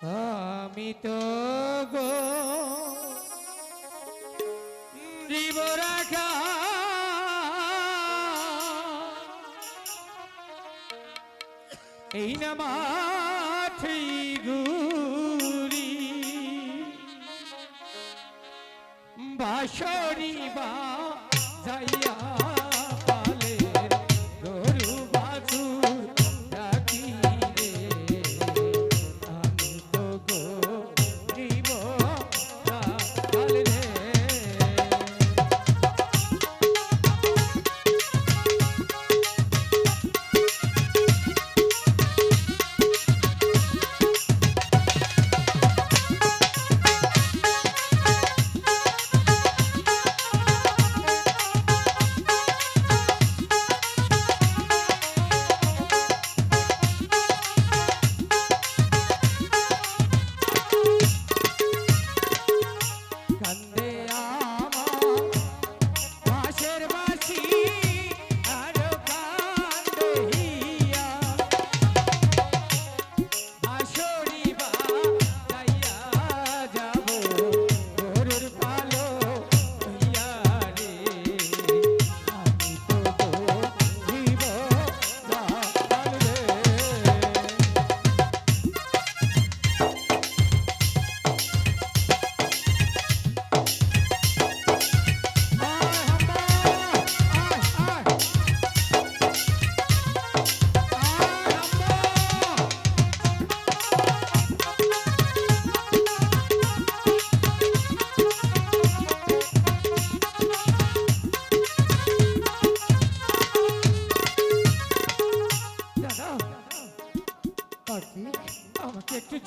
আমি তো গো দিব রাখা এই না মাঠে গুরি বাসরি বা যাইয়া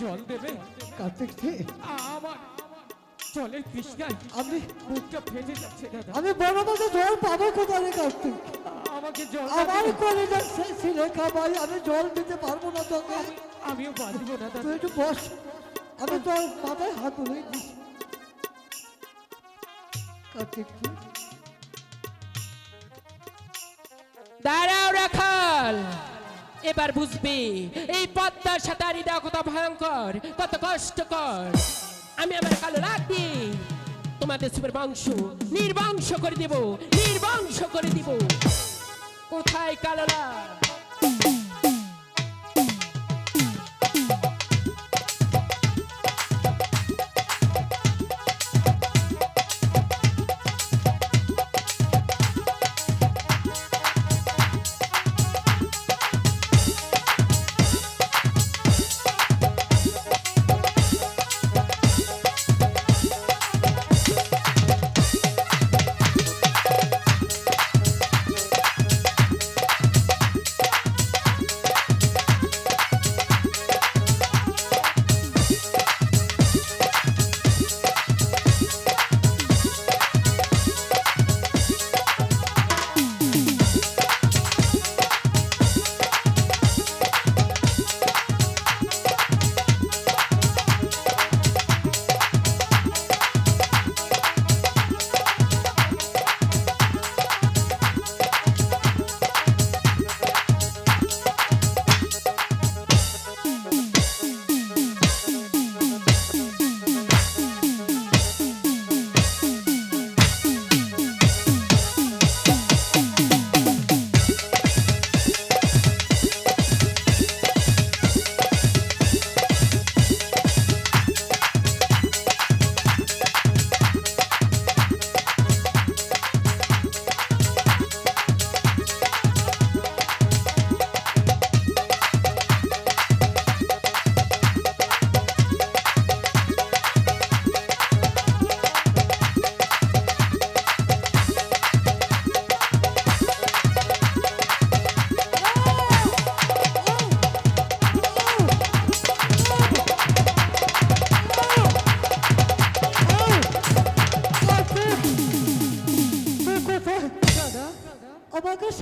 জল দেবে? কার্তিক আমার জলের তৃষ্ণায় আমি মুখটা ফেটে যাচ্ছে দাদা। আমি বড় মতো জল পাবো কোথায় কার্তিক? আমাকে জল আমার খাবাই আমি জল দিতে পারব না তোকে। আমিও বাঁচবো না দাদা। তুই একটু বস। আমি তোর মাথায় হাত ধরে কার্তিক দাঁড়াও রাখাল। এবার বুঝবি, এই পদ্মার সাঁতারি দেওয়া কত ভয়ঙ্কর, কত কষ্টকর। আমি আমার কালো রাখবি তোমাদের সুপের বংশ নির্বংশ করে দিব, নির্বংশ করে দিব। কোথায় কালোরা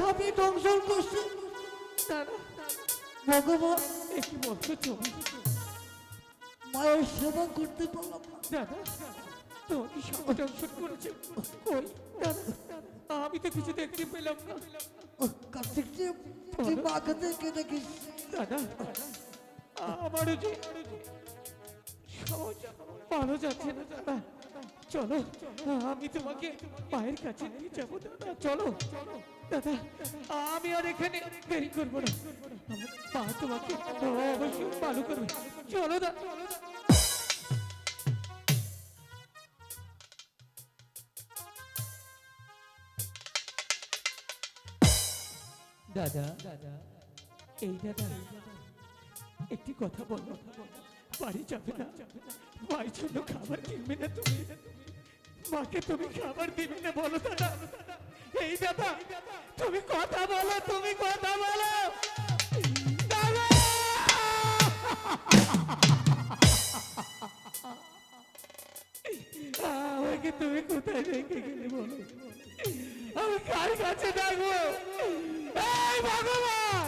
সাপে দংশন করছে ভগবান একটু তুমি মায়ের সেবা করতে পারলাম দাদা তোমাকে সংগঠন করেছে। দাদা আমি তো কিছু দেখতে পেলাম না। কার্তিক তুই মাকে দেখে দেখিস। দাদা আমারও যে ভালো যাচ্ছে না দাদা। চলো, আমি তোমাকে পায়ের কাছে নিয়ে যাব দাদা, চলো। দাদা, আমি আর এখানে দেরি করব না। আমার পা তোমাকে অবশ্যই ভালো করবে। চলো দাদা। দাদা দাদা এই দাদা, একটি কথা বল। বাড়ি যাবে না। মায়ের জন্য খাবার কিনবে না তুমি। মাকে তুমি খাবার দিবে না, বলো দাদা। এই দাদা তুমি কথা বলো, তুমি কথা বলো! আমাকে তুমি কোথায় রেখে গেলে বলো? আমি কার কাছে থাকব এই ভগবান!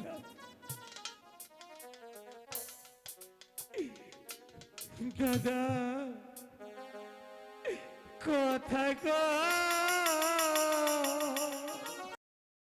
দাদা কথা কয়।